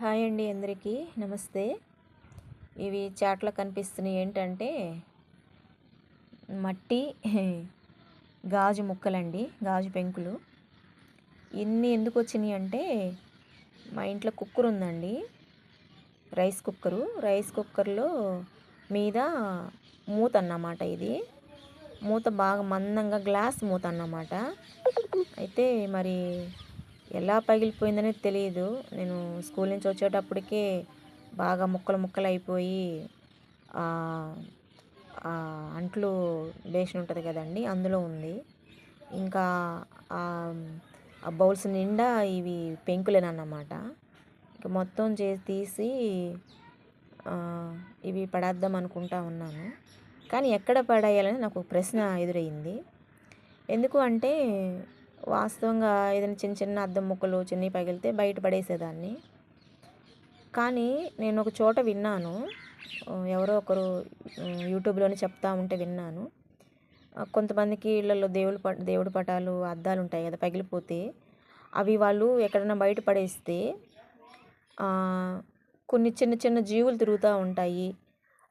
Hi అండి అందరికీ. నమస్తే. ఇవి చాట్లో కనిపిస్తున్నాయి ఏంటంటే మట్టి గాజు ముక్కలండి గాజు పెంకులు. ఇన్ని ఎందుకు వచ్చినాయి అంటే మా ఇంట్లో కుక్కర్ ఉందండి. Rice cooker. రైస్ కుక్కర్లో మీద మూత అన్నమాట ఇది. మూత బాగా మందంగా గ్లాస్ మూత అన్నమాట. అయితే మరి ఎలా పగిలిపోయిందనేది తెలియదు నేను స్కూల్ నుంచి వచ్చేటప్పటికే బాగా ముక్కలు ముక్కలు అయిపోయి అంట్లు బేషన్ ఉంటుంది కదండి అందులో ఉంది. ఇంకా ఆ బౌల్స్ నిండా ఇవి పెంకులేనన్నమాట. ఇంకా మొత్తం చేసి తీసి ఇవి పడేద్దాం అనుకుంటా ఉన్నాను. కానీ ఎక్కడ పడేయాలని నాకు ప్రశ్న ఎదురయ్యింది ఎందుకు అంటే వాస్తవంగా ఏదైనా చిన్న చిన్న అద్దం ముక్కలు చిన్నవి పగిలితే బయట పడేసేదాన్ని. కానీ నేను ఒక చోట విన్నాను. ఎవరో ఒకరు యూట్యూబ్లోనే చెప్తా ఉంటే విన్నాను. కొంతమందికి ఇళ్ళల్లో దేవుడు ప దేవుడి పటాలు అద్దాలు ఉంటాయి కదా పగిలిపోతే అవి వాళ్ళు ఎక్కడైనా బయట పడేస్తే కొన్ని చిన్న చిన్న జీవులు తిరుగుతూ ఉంటాయి.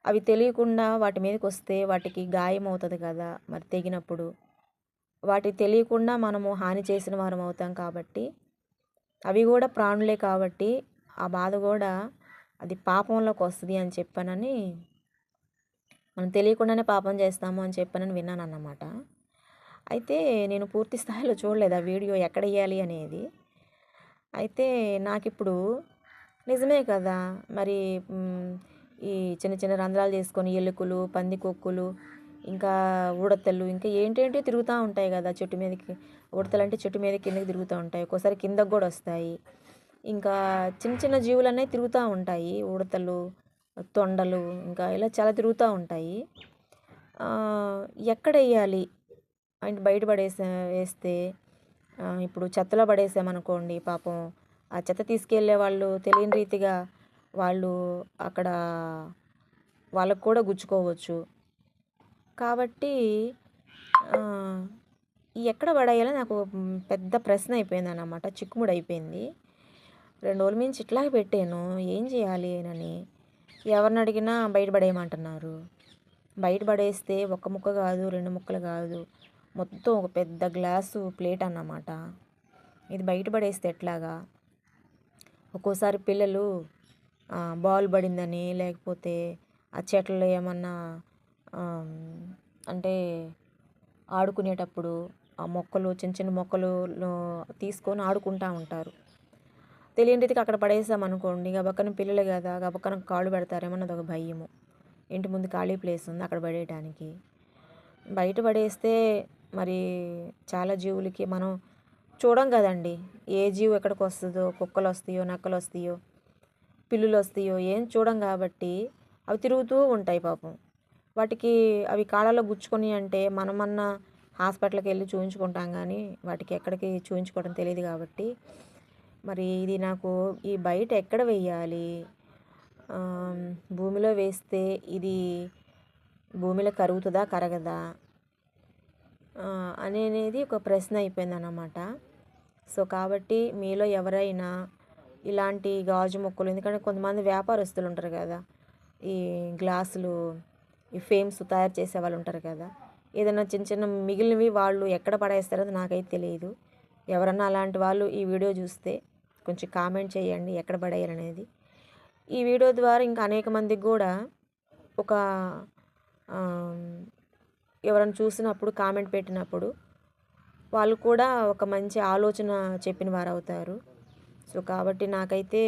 అవి తెలియకుండా వాటి మీదకి వస్తే వాటికి గాయం అవుతుంది కదా మరి తెగినప్పుడు. వాటికి తెలియకుండా మనము హాని చేసిన వారం అవుతాం కాబట్టి అవి కూడా ప్రాణులే కాబట్టి ఆ బాధ కూడా అది పాపంలోకి వస్తుంది అని చెప్పానని మనం తెలియకుండానే పాపం చేస్తాము అని చెప్పానని విన్నాను అన్నమాట అయితే నేను పూర్తి స్థాయిలో చూడలేదు ఆ వీడియో ఎక్కడ వేయాలి అనేది. అయితే నాకు ఇప్పుడు నిజమే కదా మరి ఈ చిన్న చిన్న రంధ్రాలు చేసుకొని ఎలుకలు పందికొక్కులు ఇంకా ఉడతలు ఇంకా ఏంటేంటి తిరుగుతూ ఉంటాయి కదా చెట్టు మీదకి. ఉడతలు అంటే చెట్టు మీద కిందకి తిరుగుతూ ఉంటాయి. ఒక్కోసారి కిందకు కూడా వస్తాయి. ఇంకా చిన్న చిన్న జీవులు అనేవి తిరుగుతూ ఉంటాయి. ఉడతలు తొండలు ఇంకా ఇలా చాలా తిరుగుతూ ఉంటాయి. ఎక్కడ వేయాలి? అంటే బయట పడేసే వేస్తే ఇప్పుడు చెత్తలో పడేసామనుకోండి పాపం ఆ చెత్త తీసుకెళ్ళే వాళ్ళు తెలియని రీతిగా వాళ్ళు అక్కడ వాళ్ళకు కూడా గుచ్చుకోవచ్చు. కాబట్టి ఎక్కడ పడేయాలో నాకు పెద్ద ప్రశ్న అయిపోయింది అన్నమాట చిక్కుముడి అయిపోయింది రెండు రోజుల మించి ఇట్లాగే పెట్టాను. ఏం చేయాలి అని ఎవరిని అడిగినా బయట పడేయమంటున్నారు. బయట పడేస్తే ముక్క కాదు రెండు ముక్కలు కాదు. మొత్తం ఒక పెద్ద గ్లాసు ప్లేట్ అన్నమాట. ఇది బయట పడేస్తే ఎట్లాగా? ఒక్కోసారి పిల్లలు బాల్ పడిందని లేకపోతే ఆ చెట్లలో ఏమన్నా అంటే ఆడుకునేటప్పుడు ఆ మొక్కలు చిన్న చిన్న మొక్కలు తీసుకొని ఆడుకుంటూ ఉంటారు. తెలియని రీతికి అక్కడ పడేసామనుకోండి గబక్కన పిల్లలు కదా గబక్కన కాళ్ళు పెడతారేమో పెడతారేమన్నది ఒక భయము. ఇంటి ముందు ఖాళీ ప్లేస్ ఉంది అక్కడ పడేయడానికి బయట పడేస్తే మరి చాలా జీవులకి మనం చూడం కదండి ఏ జీవు ఎక్కడికి వస్తుందో కుక్కలు వస్తాయో నక్కలు వస్తాయో పిల్లులు వస్తాయో ఏం చూడం కాబట్టి అవి తిరుగుతూ ఉంటాయి పాపం. వాటికి అవి కాళ్ళలో గుచ్చుకొని అంటే మనమన్నా హాస్పిటల్కి వెళ్ళి చూపించుకుంటాం కానీ వాటికి ఎక్కడికి చూపించుకోవడం తెలియదు కాబట్టి. మరి ఇది నాకు ఈ బయట ఎక్కడ వేయాలి భూమిలో వేస్తే ఇది భూమిలో కరుగుతుందా కరగదా? అనేది ఒక ప్రశ్న అయిపోయింది అన్నమాట సో కాబట్టి మీలో ఎవరైనా ఇలాంటి గాజు మొక్కలు ఎందుకంటే కొంతమంది వ్యాపారస్తులు ఉంటారు కదా ఈ గ్లాసులు ఈ ఫేమ్స్ తయారు చేసే వాళ్ళు ఉంటారు కదా. ఏదైనా చిన్న చిన్న మిగిలినవి వాళ్ళు ఎక్కడ పడేస్తారో నాకైతే తెలియదు. ఎవరన్నా అలాంటి వాళ్ళు ఈ వీడియో చూస్తే కొంచెం కామెంట్ చేయండి ఎక్కడ పడేయాలనేది ఈ వీడియో ద్వారా ఇంకా అనేక మందికి కూడా ఒక ఎవరైనా చూసినప్పుడు కామెంట్ పెట్టినప్పుడు వాళ్ళు కూడా ఒక మంచి ఆలోచన చెప్పిన వారు అవుతారు. సో కాబట్టి నాకైతే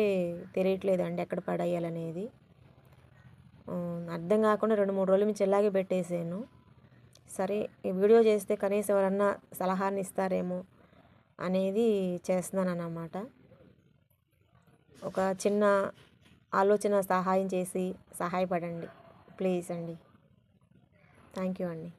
తెలియట్లేదండి ఎక్కడ పడేయాలనేది. అర్థం కాకుండా రెండు మూడు రోజులు మీ ఇలాగే పెట్టేసాను సరే ఈ వీడియో చేస్తే కనీసం ఎవరన్నా సలహాని ఇస్తారేమో అనేది చేస్తున్నాను అన్నమాట ఒక చిన్న ఆలోచన సహాయం చేసి సహాయపడండి. ప్లీజ్ అండి. థ్యాంక్ యూ అండి.